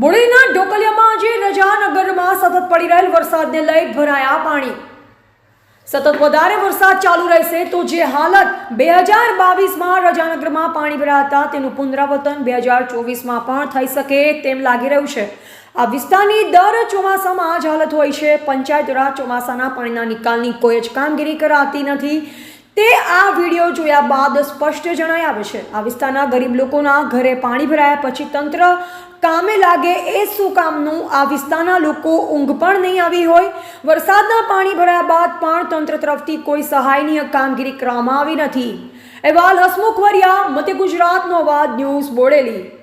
બોડીના ઢોકલિયામાં આજે રજાનગરમાં સતત પડી રહેલ વરસાદને લઈ ભરાયા પાણી. સતત વધારે વરસાદ ચાલુ રહેશે તો જે હાલત બે હજાર બાવીસમાં રજાનગરમાં પાણી ભરાયા હતા તેનું પુનરાવર્તન બે હજાર ચોવીસમાં પણ થઈ શકે તેમ લાગી રહ્યું છે. આ વિસ્તારની દર ચોમાસામાં આ જ હાલત હોય છે. પંચાયત દ્વારા ચોમાસાના પાણીના નિકાલની કોઈ જ કામગીરી કરાતી નથી. તે આ વીડિયો જોયા બાદ સ્પષ્ટ જણાઈ આવે છે. આ વિસ્તારના ગરીબ લોકોના ઘરે પાણી ભરાયા પછી તંત્ર કામે લાગે એ શું કામનું? આ વિસ્તારના લોકો ઊંઘ પણ નહીં આવી હોય. વરસાદના પાણી ભરાયા બાદ પણ તંત્ર તરફથી કોઈ સહાયની કામગીરી કરવામાં આવી નથી. અહેવાલ હસમુખ વરિયા, મધ્ય ગુજરાતનો અવાજ ન્યૂઝ બોડેલી.